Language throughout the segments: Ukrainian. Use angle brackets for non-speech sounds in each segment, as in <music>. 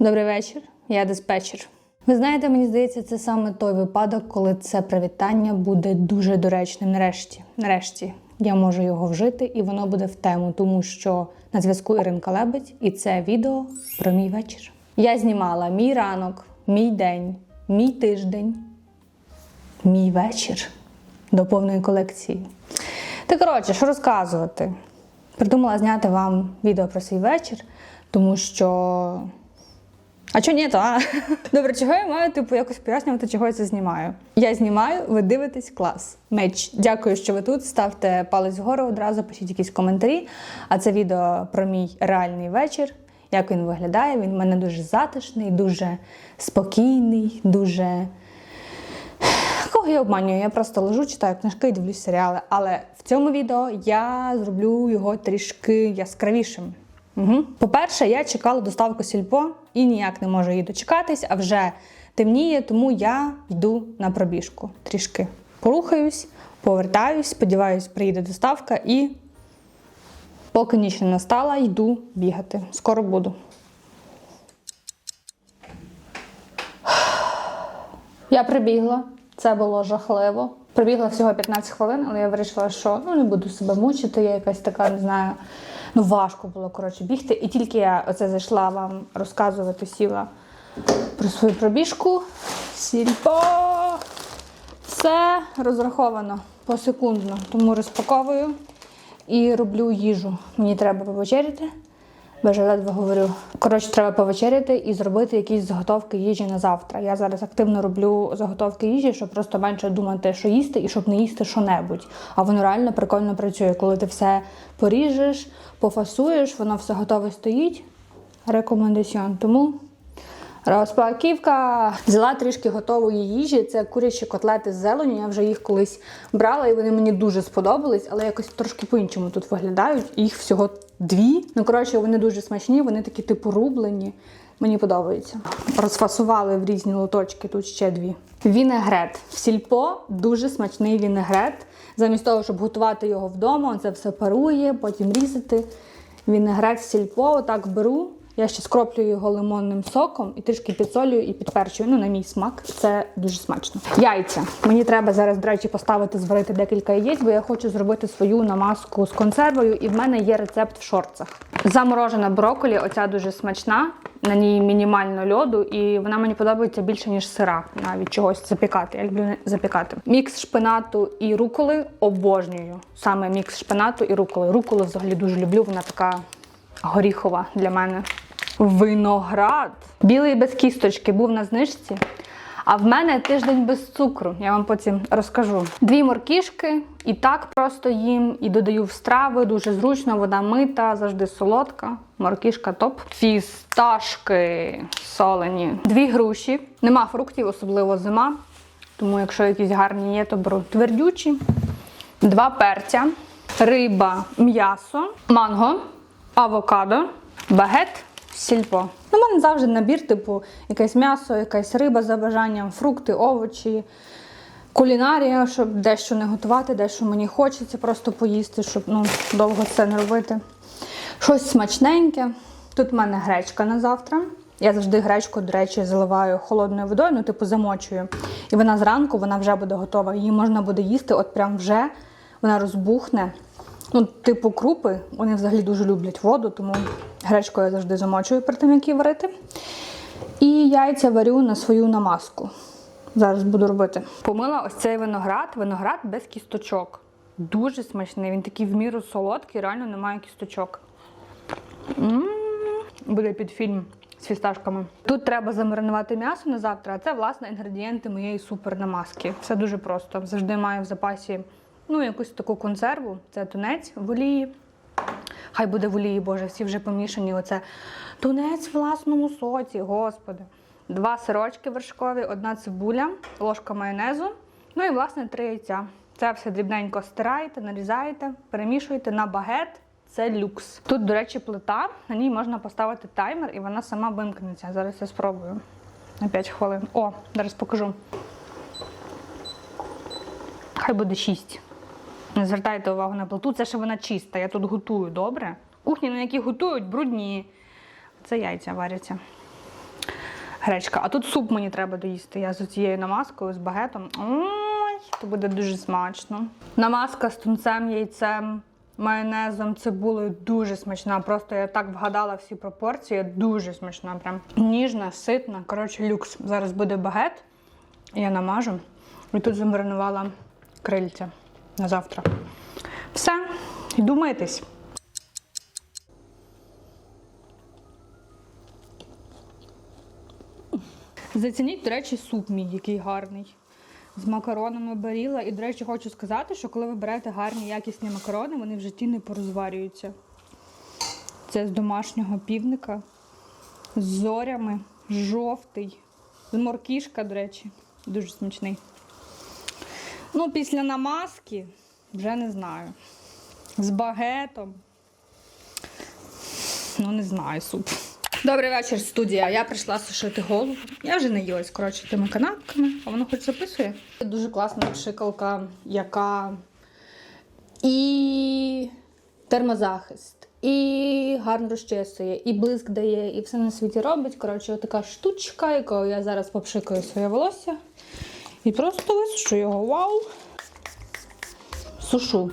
Добрий вечір, я диспетчер. Ви знаєте, мені здається, це саме той випадок, коли це привітання буде дуже доречним. Нарешті, нарешті, я можу його вжити, і воно буде в тему, тому що на зв'язку Іринка Лебедь, і це відео про мій вечір. Я знімала мій ранок, мій день, мій тиждень, мій вечір до повної колекції. Та коротше, що розказувати? Придумала зняти вам відео про свій вечір, тому що. А чого ні, то а? <laughs> Добре, чого я маю типу якось пояснювати, чого я це знімаю? Я знімаю, ви дивитесь клас. Меч. Дякую, що ви тут. Ставте палець вгору одразу, пишіть якісь коментарі. А це відео про мій реальний вечір. Як він виглядає? Він в мене дуже затишний, дуже спокійний, дуже. Кого я обманюю? Я просто лежу, читаю книжки дивлюсь серіали. Але в цьому відео я зроблю його трішки яскравішим. Угу. По-перше, я чекала доставку сільпо і ніяк не можу її дочекатись, а вже темніє, тому я йду на пробіжку. Трішки порухаюсь, повертаюсь, сподіваюсь, приїде доставка і поки ніч не настала, йду бігати. Скоро буду. Я прибігла, це було жахливо. Прибігла всього 15 хвилин, але я вирішила, що ну не буду себе мучити. Я якась така, не знаю, ну важко було коротше бігти. І тільки я оце зайшла вам розказувати, сіла про свою пробіжку. Сільпо! Все розраховано посекундно, тому розпаковую і роблю їжу. Мені треба повечеряти. Бо вже ледве говорю. Коротше, треба повечеряти і зробити якісь заготовки їжі на завтра. Я зараз активно роблю заготовки їжі, щоб просто менше думати, що їсти, і щоб не їсти що-небудь. А воно реально прикольно працює. Коли ти все поріжеш, пофасуєш, воно все готове стоїть. Рекомендаціон. Тому Розпаківка взяла трішки готової їжі. Це курячі котлети з зеленю. Я вже їх колись брала, і вони мені дуже сподобались, але якось трошки по-іншому тут виглядають. Їх всього дві. Ну, коротше, вони дуже смачні, вони такі типу рублені. Мені подобається. Розфасували в різні лоточки, тут ще дві. Вінегрет. В сільпо дуже смачний вінегрет. Замість того, щоб готувати його вдома, це все парує, потім різати. Вінегрет з сільпо, отак беру. Я ще скроплюю його лимонним соком і трішки підсолюю і підперчую. Ну, на мій смак, це дуже смачно. Яйця. Мені треба зараз, до речі, поставити, зварити декілька яєць, бо я хочу зробити свою намазку з консервою, і в мене є рецепт в шорцах. Заморожена брокколі, оця дуже смачна. На ній мінімально льоду, і вона мені подобається більше, ніж сира, навіть чогось запікати. Я люблю запікати. Мікс шпинату і руколи обожнюю. Саме мікс шпинату і руколи. Руколу взагалі дуже люблю, вона така горіхова для мене. Виноград. Білий без кісточки був на знижці. А в мене тиждень без цукру. Я вам потім розкажу. Дві моркішки, і так просто їм, і додаю в страви. Дуже зручно, вода мита, завжди солодка. Моркішка топ. Фісташки солені. Дві груші. Нема фруктів, особливо зима. Тому, якщо якісь гарні є, то беру твердючі. Два перця, риба, м'ясо, манго, авокадо, багет сільпо. У мене завжди набір, типу, якесь м'ясо, якась риба за бажанням, фрукти, овочі, кулінарія, щоб дещо не готувати, дещо мені хочеться просто поїсти, щоб ну, довго це не робити. Щось смачненьке. Тут в мене гречка на завтра. Я завжди гречку, до речі, заливаю холодною водою, ну, типу, замочую. І вона зранку вона вже буде готова. Її можна буде їсти, от прям вже вона розбухне. Ну, типу крупи, вони взагалі дуже люблять воду, тому гречку я завжди замочую перед тим, як її варити. І яйця варю на свою намазку. Зараз буду робити. Помила ось цей виноград, виноград без кісточок. Дуже смачний. Він такий в міру солодкий, реально немає кісточок. М-м-м. Буде під фільм з фісташками. Тут треба замаринувати м'ясо на завтра, а це, власне, інгредієнти моєї супернамазки. Все дуже просто. Завжди маю в запасі ну, якусь таку консерву. Це тунець в олії. Хай буде в олії, Боже, всі вже помішані. Оце тунець в власному соці, господи. Два сирочки вершкові, одна цибуля, ложка майонезу. Ну і, власне, три яйця. Це все дрібненько стираєте, нарізаєте, перемішуєте на багет. Це люкс. Тут, до речі, плита, на ній можна поставити таймер і вона сама вимкнеться. Зараз я спробую на 5 хвилин. О, зараз покажу. Хай буде 6. Не звертайте увагу на плиту, це ще вона чиста. Я тут готую, добре? Кухні, на якій готують, брудні. Це яйця варяться. Гречка. А тут суп мені треба доїсти. Я з цією намазкою, з багетом. Ой, то буде дуже смачно. Намазка з тунцем, яйцем, майонезом, цибулею дуже смачна. Просто я так вгадала всі пропорції. Дуже смачна. Прям ніжна, ситна. Коротше, люкс. Зараз буде багет. Я намажу. І тут замаринувала крильця на завтра. Все, йду митись. Зацініть, до речі, суп мій, який гарний. З макаронами баріла. І, до речі, хочу сказати, що коли ви берете гарні якісні макарони, вони в житті не порозварюються. Це з домашнього півника, з зорями, жовтий, з моркішка, до речі, дуже смачний. Ну, після намазки вже не знаю. З багетом. Ну, не знаю, суп. Добрий вечір, студія. Я прийшла сушити голову. Я вже не їлась, коротше, тими канапками, а воно хоч записує. Дуже класна пшикалка, яка і термозахист, і гарно розчесує, і блиск дає, і все на світі робить. Коротше, така штучка, якою я зараз попшикаю своє волосся. І просто висушу його. Вау! Сушу.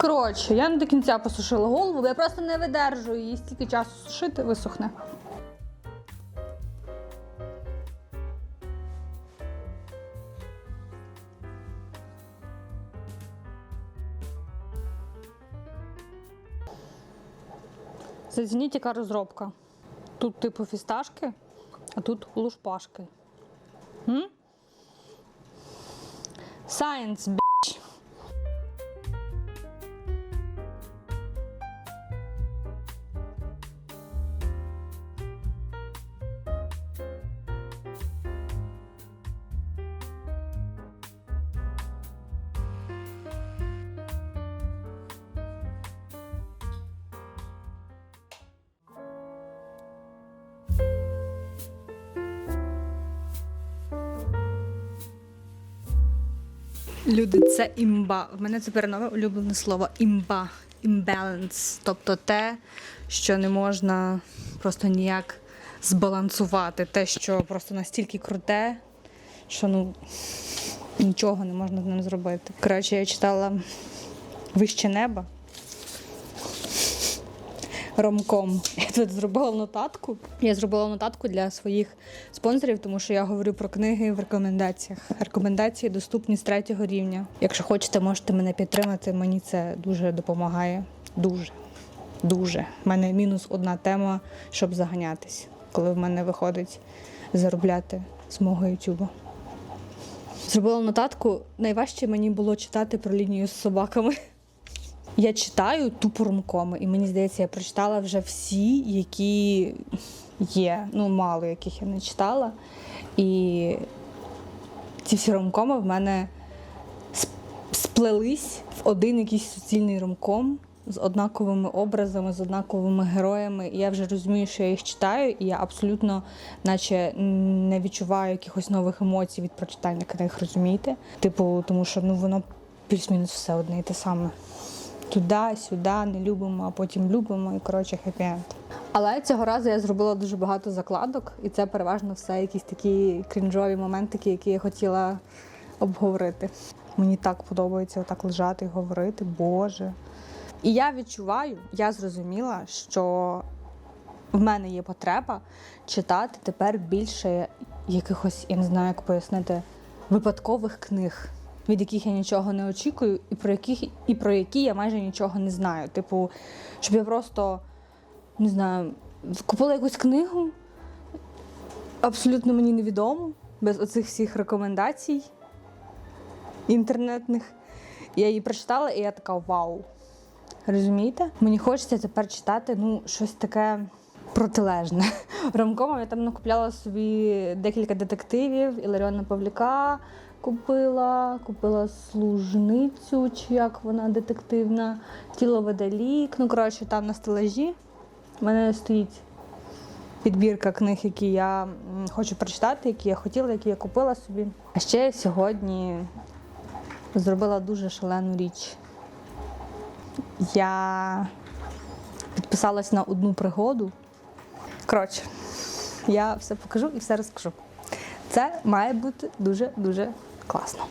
Коротше, я не до кінця посушила голову, бо я просто не видержую її стільки часу сушити, висохне. Зацініть, яка розробка. Тут типу фісташки, а тут лушпашки. М? Science, Люди, це імба. В мене тепер нове улюблене слово імба. Імбаланс. Тобто те, що не можна просто ніяк збалансувати. Те, що просто настільки круте, що ну нічого не можна з ним зробити. Коротше, я читала Вище неба. Ромком. Я тут зробила нотатку. Я зробила нотатку для своїх спонсорів, тому що я говорю про книги в рекомендаціях. Рекомендації доступні з третього рівня. Якщо хочете, можете мене підтримати. Мені це дуже допомагає. Дуже. Дуже. У мене мінус одна тема, щоб заганятись, коли в мене виходить заробляти з мого Ютубу. Зробила нотатку. Найважче мені було читати про лінію з собаками. Я читаю тупо ромкоми, і мені здається, я прочитала вже всі, які є. Ну, мало яких я не читала. І ці всі ромкоми в мене сплелись в один якийсь суцільний ромком з однаковими образами, з однаковими героями. І я вже розумію, що я їх читаю, і я абсолютно, наче не відчуваю якихось нових емоцій від прочитання книг, розумієте? Типу, тому що ну воно плюс-мінус все одне і те саме туди, сюди, не любимо, а потім любимо, і коротше хеппі-енд. Але цього разу я зробила дуже багато закладок, і це переважно все якісь такі крінжові моментики, які я хотіла обговорити. Мені так подобається отак лежати і говорити, Боже. І я відчуваю, я зрозуміла, що в мене є потреба читати тепер більше якихось, я не знаю, як пояснити, випадкових книг, від яких я нічого не очікую, і про яких і про які я майже нічого не знаю. Типу, щоб я просто не знаю, купила якусь книгу, абсолютно мені невідому, без оцих всіх рекомендацій інтернетних. Я її прочитала, і я така вау. Розумієте? Мені хочеться тепер читати ну, щось таке протилежне. <laughs> Ромкомом я там накупляла собі декілька детективів, Іларіона Павліка купила, купила служницю, чи як вона детективна, тіло Веделік. Ну, коротше, там на стелажі в мене стоїть підбірка книг, які я хочу прочитати, які я хотіла, які я купила собі. А ще сьогодні зробила дуже шалену річ. Я підписалась на одну пригоду. Коротше, я все покажу і все розкажу. Це має бути дуже-дуже класно.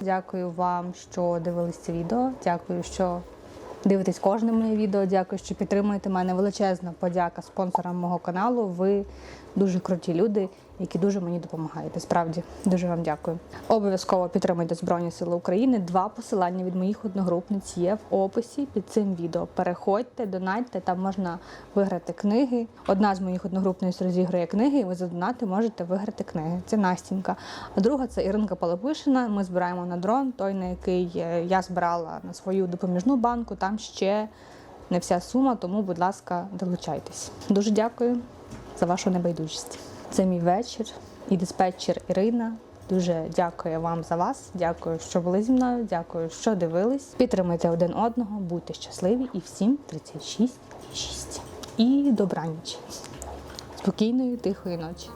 Дякую вам, що дивились це відео. Дякую, що дивитесь кожне моє відео. Дякую, що підтримуєте мене. Величезна подяка спонсорам мого каналу. Ви дуже круті люди, які дуже мені допомагаєте. Справді дуже вам дякую. Обов'язково підтримуйте Збройні Сили України. Два посилання від моїх одногрупниць є в описі під цим відео. Переходьте, донатьте, там можна виграти книги. Одна з моїх одногрупниць розігрує книги, і ви за донати можете виграти книги. Це Настінька. А друга це Іринка Полопишина. Ми збираємо на дрон, той, на який е, я збирала на свою допоміжну банку. Там ще не вся сума, тому, будь ласка, долучайтесь. Дуже дякую за вашу небайдужість. Це мій вечір і диспетчер Ірина. Дуже дякую вам за вас. Дякую, що були зі мною. Дякую, що дивились. Підтримуйте один одного, будьте щасливі і всім 36 і 6. І добраніч. Спокійної, тихої ночі.